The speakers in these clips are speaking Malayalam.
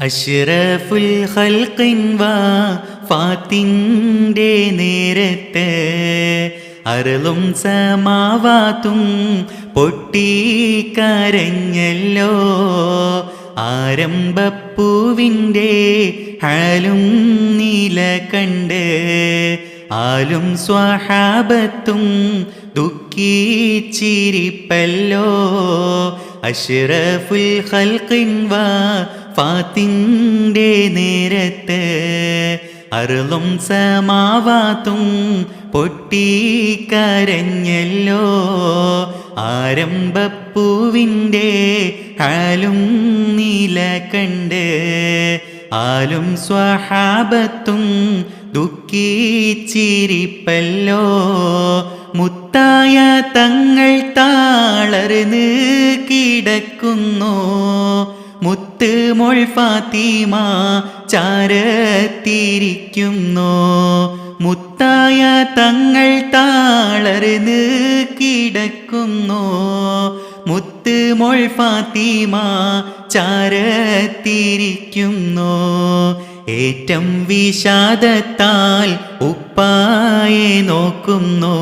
അഷ്റഫുൽ വാ ഫാത്തിന്റെ നേരത്ത് അരളും സമാവാത്തും പൊട്ടിക്കരഞ്ഞല്ലോ. ആരംഭപ്പൂവിന്റെ ഹലും നീല കണ്ട് ആലും സ്വഹാബത്തും ദുഃഖിച്ചിരിപ്പല്ലോ. അഷ്റഫുൽ ഖൽഖിൻ വാ ഫാത്തിന്റെ നേരത്ത് അരുളും സമാവാത്തും പൊട്ടിക്കരഞ്ഞല്ലോ. ആരംഭപ്പൂവിന്റെ ഹാലും നീല കണ്ട് ആലും സ്വഹാബത്തും ദുഃഖിച്ചിരിപ്പല്ലോ. മുത്തായ തങ്ങൾ താളർന്ന് കിടക്കുന്നു. മുത്ത് മോൾ ഫാത്തിമ ചാരത്തിരിക്കുന്നു. മുത്തായ തങ്ങൾ താളർന്ന് കിടക്കുന്നു മുത്ത് മോൾ ഫാത്തിമ ചാരത്തിരിക്കുന്നു. ഏറ്റം വിഷാദത്താൽ ഉപ്പായെ നോക്കുന്നു.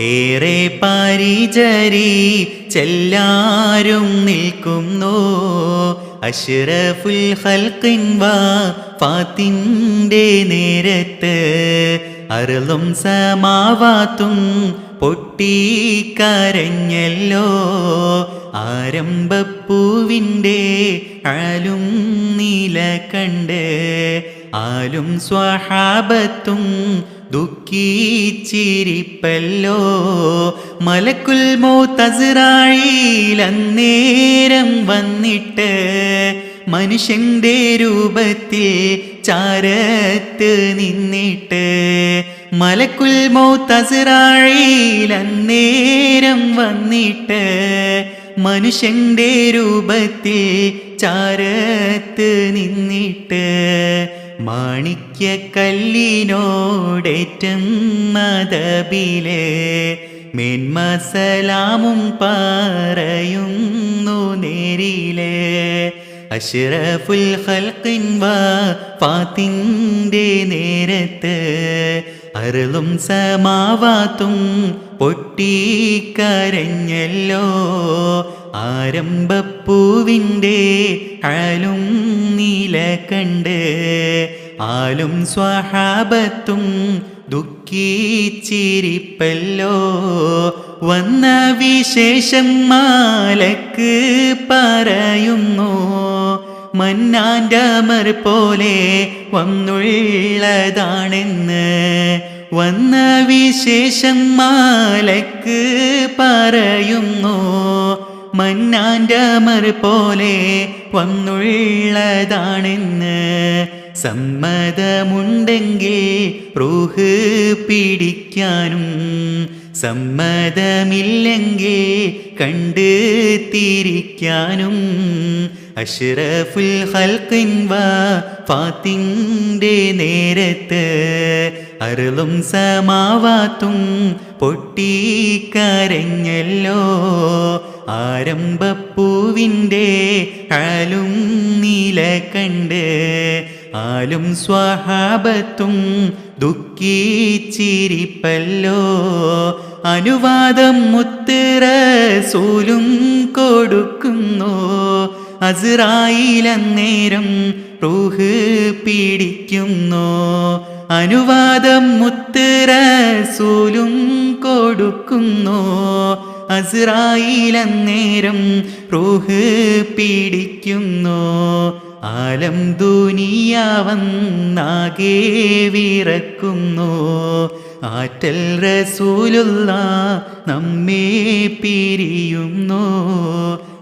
ഏറെ പരിചരി ചെല്ലാരും നിൽക്കുന്നു. അഷ്റഫുൽ ഹൽക്കിൻ വാ ഫാത്തിന്റെ നേരത്ത് അരുളും സമാവാത്തും പൊട്ടിക്കരഞ്ഞല്ലോ. ആരംഭപ്പൂവിന്റെ ആലും നീല കണ്ട് ആലും സ്വഹാബത്തും ദുഃഖിച്ചിരിപ്പല്ലോ. മലക്കുൽ തസുറായിലേരം വന്നിട്ട് മനുഷ്യന്റെ രൂപത്തിൽ ചാരത്ത് നിന്നിട്ട് മലക്കുൽ തസുറായിലേരം വന്നിട്ട് മനുഷ്യന്റെ രൂപത്തിൽ ചാരത്ത് നിന്നിട്ട് മാണിക്യ കല്ലിനോടേറ്റം മതബിലെ മേന്മസലാമും പറയുന്നു നേരിലെ. അഷ്റഫുൽ വാ ഫാത്തിന്റെ നേരത്ത് അരുളും സമാവാത്തും പൊട്ടിക്കരഞ്ഞല്ലോ. ആരംഭപ്പൂവിന്റെ ആലും നീല കണ്ട് ആലും സ്വഹാബത്തും ദുഃഖിച്ചിരിപ്പല്ലോ. വന്ന വിശേഷം മാലക്ക് പറയുന്നു മന്നാന്റെ അമർ പോലെ വന്നുള്ളതാണെന്ന്. വന്ന വിശേഷം മാലക്ക് പറയുന്നു മന്നാന്റെ അമർ പോലെ വന്നുള്ളതാണെന്ന് സമ്മതമുണ്ടെങ്കിൽ റൂഹ് പിടിക്കാനും സമ്മതമില്ലെങ്കിൽ കണ്ട് തിരിക്കാനും അഷ്റഫുൽ ഹൽക്കിൻ വാ ഫാത്തിന്റെ നേരത്ത് അരുളും സമാവാത്തും പൊട്ടിക്കരഞ്ഞല്ലോ ആരംഭപ്പൂവിന്റെ കാലും നീല കണ്ട് ആലും സ്വഹാപത്തും ദുഃഖിച്ചിരിപ്പല്ലോ. അനുവാദം മുത്തിറ സൂലും കൊടുക്കുന്നു. അസ്രായിലന്നേരം റൂഹ് പിടിക്കുന്നു. അനുവാദം മുത്തിറ സൂലും കൊടുക്കുന്നു. അസ്രായിലന്നേരം റൂഹ് പിടിക്കുന്നു. ആലം ദുനിയാവന്നാകെ വിറക്കുന്നു. ആറ്റൽ റസൂലുള്ള നമ്മെ പിരിയുന്നു.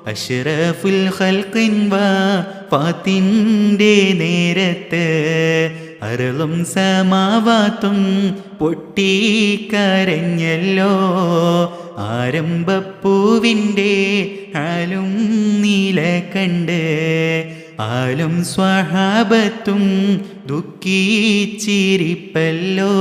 അഷ്റഫുൽ ഖൽഖിൻ വാത്തിന്റെ നേരത്ത് അരളും സമാവാത്തും പൊട്ടിക്കരഞ്ഞല്ലോ. ആരംഭപ്പൂവിന്റെ ആലും നീല കണ്ട് ആലും സ്വഹാബത്തും ദുഃഖിച്ചിരിപ്പല്ലോ.